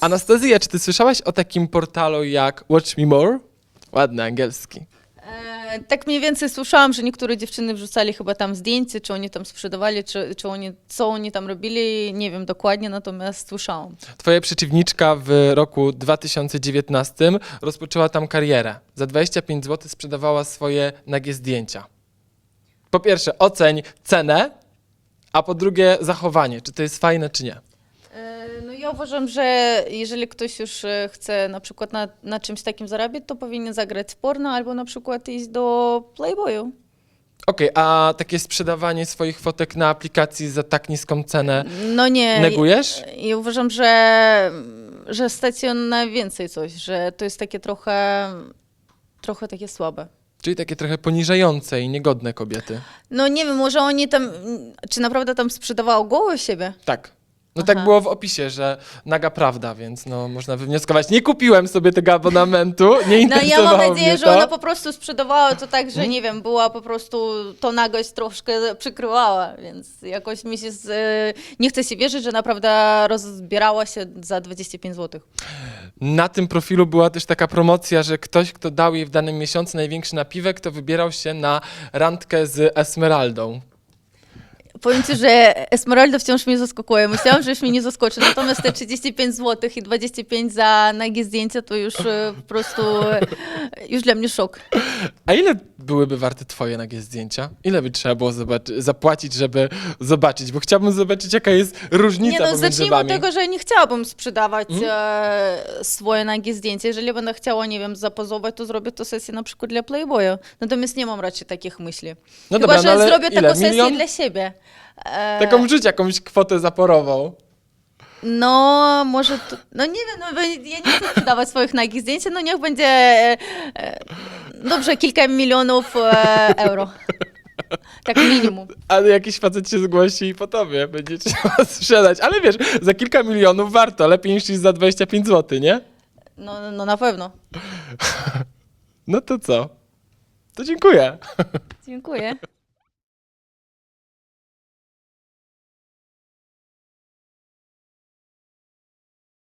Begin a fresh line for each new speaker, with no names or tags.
Anastazja, czy ty słyszałaś o takim portalu jak Watch Me More? Ładny angielski.
E, Tak mniej więcej słyszałam, że niektóre dziewczyny wrzucali chyba tam zdjęcia, czy oni tam sprzedawali, czy, czy oni, co oni tam robili, nie wiem dokładnie, natomiast słyszałam.
Twoja przeciwniczka w roku 2019 rozpoczęła tam karierę. Za 25 zł sprzedawała swoje nagie zdjęcia. Po pierwsze, oceń cenę, a po drugie, zachowanie. Czy to jest fajne, czy nie?
Ja uważam, że jeżeli ktoś już e, chce na przykład na, na czymś takim zarabiać, to powinien zagrać w porno albo na przykład iść do Playboyu.
Okej, a takie sprzedawanie swoich fotek na aplikacji za tak niską cenę
No nie.
negujesz?
Ja uważam, że, że się na więcej coś, że to jest takie trochę, trochę takie słabe.
Czyli takie trochę poniżające i niegodne kobiety.
No nie wiem, może oni tam, czy naprawdę tam sprzedawało gołe siebie?
Tak. No tak
Aha.
było w opisie, że naga prawda, więc no można wywnioskować. Nie kupiłem sobie tego abonamentu, nie
No ja
interesowało
mam nadzieję,
mnie
że
to.
ona po prostu sprzedawała to tak, że nie wiem, była po prostu, to nagość troszkę przykrywała, więc jakoś mi się, z, nie chce się wierzyć, że naprawdę rozbierała się za 25 zł.
Na tym profilu była też taka promocja, że ktoś, kto dał jej w danym miesiącu największy napiwek, to wybierał się na randkę z Esmeraldą.
Powiem ci, że Esmeralda wciąż mnie zaskakuje. Myślałam, że już mnie nie zaskoczy. Natomiast te 35 zł i 25 za nagie zdjęcia to już e, po prostu e, już dla mnie szok.
A ile byłyby warte twoje nagie zdjęcia? Ile by trzeba było zobaczy- zapłacić, żeby zobaczyć? Bo chciałbym zobaczyć, jaka jest różnica
Nie no,
pomiędzy
zacznijmy
wami.
od tego, że nie chciałabym sprzedawać e, swoje nagie zdjęcia. Jeżeli będę chciała, nie wiem, zapozować, to zrobię to sesję na przykład dla Playboya. Natomiast nie mam raczej takich myśli.
No
Chyba,
dobra, no
że
ale
zrobię
ile?
taką sesję
Milion?
dla siebie. E,
Taką wrzuć jakąś kwotę zaporową.
No, może to, no nie wiem, no, bo ja nie chcę sprzedawać swoich nagich zdjęć, no niech będzie e, e, dobrze kilka milionów e, euro. Tak minimum.
Ale jakiś facet się zgłosi i po tobie będzie trzeba sprzedać. Ale wiesz, za kilka milionów warto, lepiej niż za 25 zł, nie?
No, no na pewno.
No to co? To dziękuję.
Dziękuję.